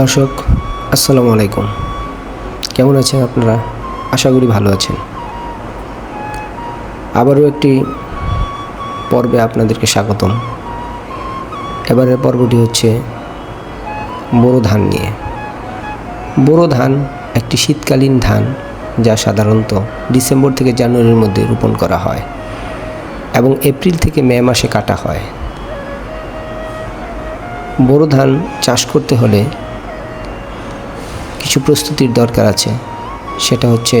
দর্শক, আসসালামু আলাইকুম। কেমন আছেন আপনারা? আশা করি ভালো আছেন। আবারও একটি পর্বে আপনাদেরকে স্বাগতম। এবারের পর্বটি হচ্ছে বোরো ধান নিয়ে। বোরো ধান একটি শীতকালীন ধান যা সাধারণত ডিসেম্বর থেকে জানুয়ারির মধ্যে রোপণ করা হয় এবং এপ্রিল থেকে মে মাসে কাটা হয়। বোরো ধান চাষ করতে হলে কিছু প্রস্তুতির দরকার আছে। সেটা হচ্ছে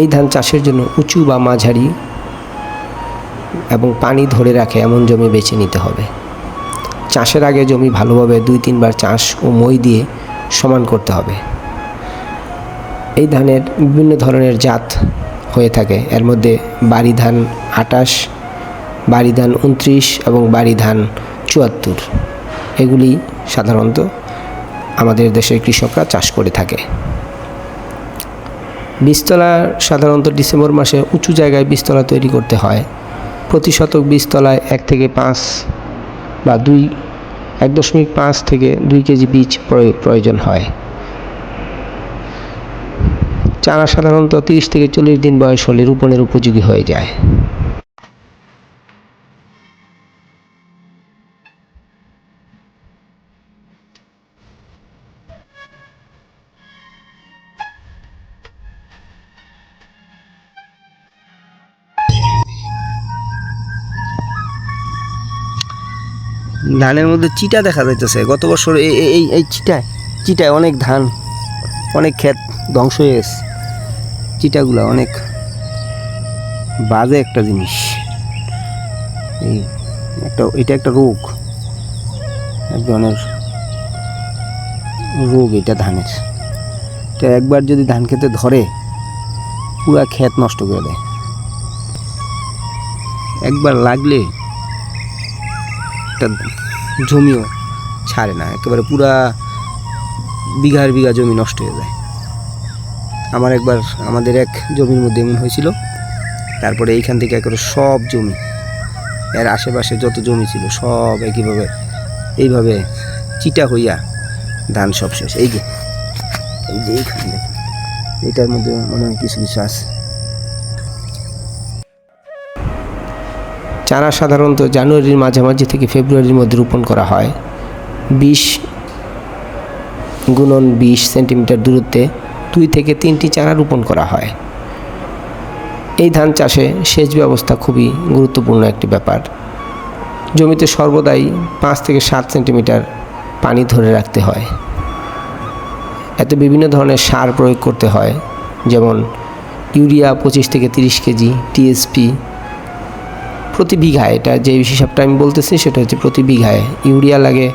এই ধান চাষের জন্য উঁচু বা মাঝারি এবং পানি ধরে রাখে এমন জমি বেছে নিতে হবে। চাষের আগে জমি ভালোভাবে দুই, তিনবার চাষ ও মই দিয়ে সমান করতে হবে। এই ধানের বিভিন্ন ধরনের জাত হয়ে থাকে। এর মধ্যে বাড়ি ধান আটাশ বাড়ি ধান উনত্রিশ এবং বাড়ি ধান চুয়াত্তর। এগুলি সাধারণত আমাদের দেশের কৃষকরা চাষ করে থাকে। বীজতলা সাধারণত ডিসেম্বর মাসে উঁচু জায়গায় বীজতলা তৈরি করতে হয়। প্রতি শতক বীজতলায় এক থেকে পাঁচ বা দুই, এক দশমিক পাঁচ থেকে দুই কেজি বীজ প্রয়- প্রয়োজন হয়। চারা সাধারণত তিরিশ থেকে চল্লিশ দিন বয়স হলে রোপণের উপযোগী হয়ে যায়। ধানের মধ্যে চিটা দেখা যাইতেছে। গত বছর এই এই- এই চিটায় চিটায় অনেক ধান, অনেক ক্ষেত ধ্বংস হয়ে গেছে। চিটাগুলা অনেক বাজে একটা জিনিস। এই একটা এটা একটা রোগ। এক ধরনের রোগ এটা ধানের। এটা একবার যদি ধান খেতে ধরে, পুরা ক্ষেত নষ্ট করে দেয়। একবার লাগলে একটা জমিও ছাড়ে না। একেবারে পুরা বিঘার বিঘা জমি নষ্ট হয়ে যায়। আমার একবার আমাদের এক জমির মধ্যে এমন হয়েছিল, তারপরে এইখান থেকে একেবারে সব জমি, এর আশেপাশে যত জমি ছিল সব একইভাবে, এইভাবে চিটা হইয়া ধান সব শেষ। এই যে এই যে এইখানে দেখুন এটার মধ্যে মনে হয় কিছু কিছু আছে। চারা সাধারণত জানুয়ারির মাঝামাঝি থেকে ফেব্রুয়ারির মধ্যে রোপণ করা হয়, বিশ গুণন বিশ সেন্টিমিটার দূরত্বে দুই থেকে তিনটি চারা রোপণ করা হয়। এই ধান চাষে সেচ ব্যবস্থা খুবই গুরুত্বপূর্ণ একটি ব্যাপার। জমিতে সর্বদাই পাঁচ থেকে সাত সেন্টিমিটার পানি ধরে রাখতে হয়। এতে বিভিন্ন ধরনের সার প্রয়োগ করতে হয়, যেমন ইউরিয়া পঁচিশ থেকে তিরিশ কেজি, টিএসপি প্রতি বিঘায়, এটা যে হিসাবটা আমি বলতেছি সেটা হচ্ছে প্রতি বিঘায় ইউরিয়া লাগে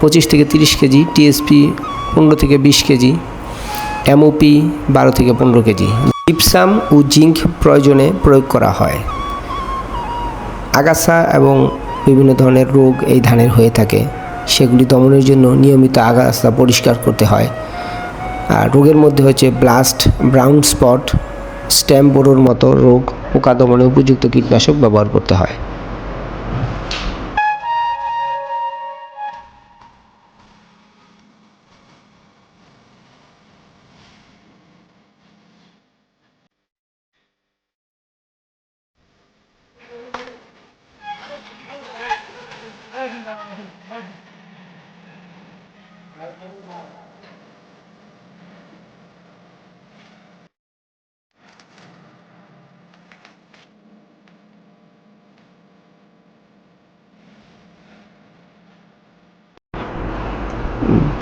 পঁচিশ থেকে তিরিশ কেজি টিএসপি পনেরো থেকে বিশ কেজি এমওপি বারো থেকে পনেরো কেজি। জিপসাম ও জিঙ্ক প্রয়োজনে প্রয়োগ করা হয়। আগাছা এবং বিভিন্ন ধরনের রোগ এই ধানের হয়ে থাকে। সেগুলি দমনের জন্য নিয়মিত আগাছা পরিষ্কার করতে হয়। আর রোগের মধ্যে হচ্ছে ব্লাস্ট ব্রাউন স্পট স্ট্যাম বোরোর মতো রোগ পোকা দমনে উপযুক্ত কীটনাশক ব্যবহার করতে হয়।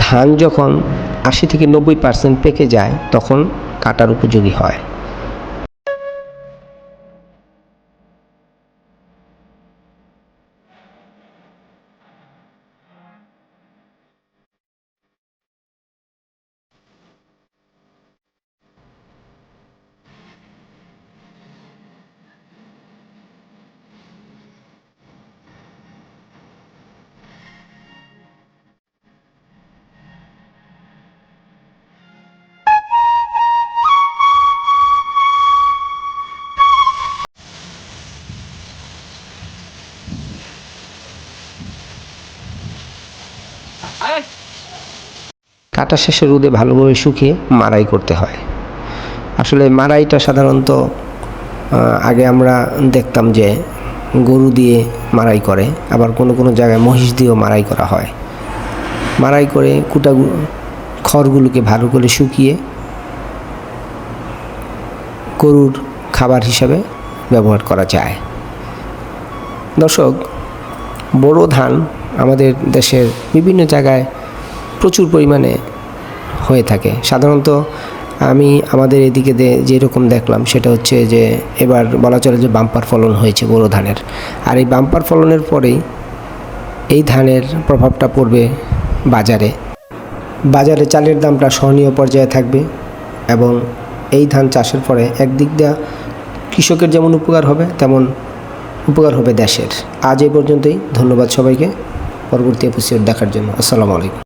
ধান যখন আশি থেকে নব্বই পার্সেন্ট পেকে যায় তখন কাটার উপযোগী হয়। কাটা শেষে রোদে ভালোভাবে শুকিয়ে মারাই করতে হয়। আসলে মারাইটা সাধারণত আগে আমরা দেখতাম যে গরু দিয়ে মারাই করে, আবার কোনো কোনো জায়গায় মহিষ দিয়েও মারাই করা হয়। মারাই করে কুটা খড়গুলোকে ভালো করে শুকিয়ে গরুর খাবার হিসাবে ব্যবহার করা যায়। দর্শক বোরো ধান আমাদের দেশের বিভিন্ন জায়গায় প্রচুর পরিমাণে হয়ে থাকে। সাধারণত আমি আমাদের এদিকে যেরকম দেখলাম, সেটা হচ্ছে যে এবার বলা চলে যে বাম্পার ফলন হয়েছে বোরো ধানের। আর এই বাম্পার ফলনের পরেই এই ধানের প্রভাবটা পড়বে বাজারে। বাজারে চালের দামটা সহনীয় পর্যায়ে থাকবে এবং এই ধান চাষের পরে একদিক দিয়ে কৃষকের যেমন উপকার হবে, তেমন উপকার হবে দেশের। আজ এই পর্যন্তই। ধন্যবাদ সবাইকে। পরবর্তী এপিসোড দেখার জন্য। আসসালামু আলাইকুম।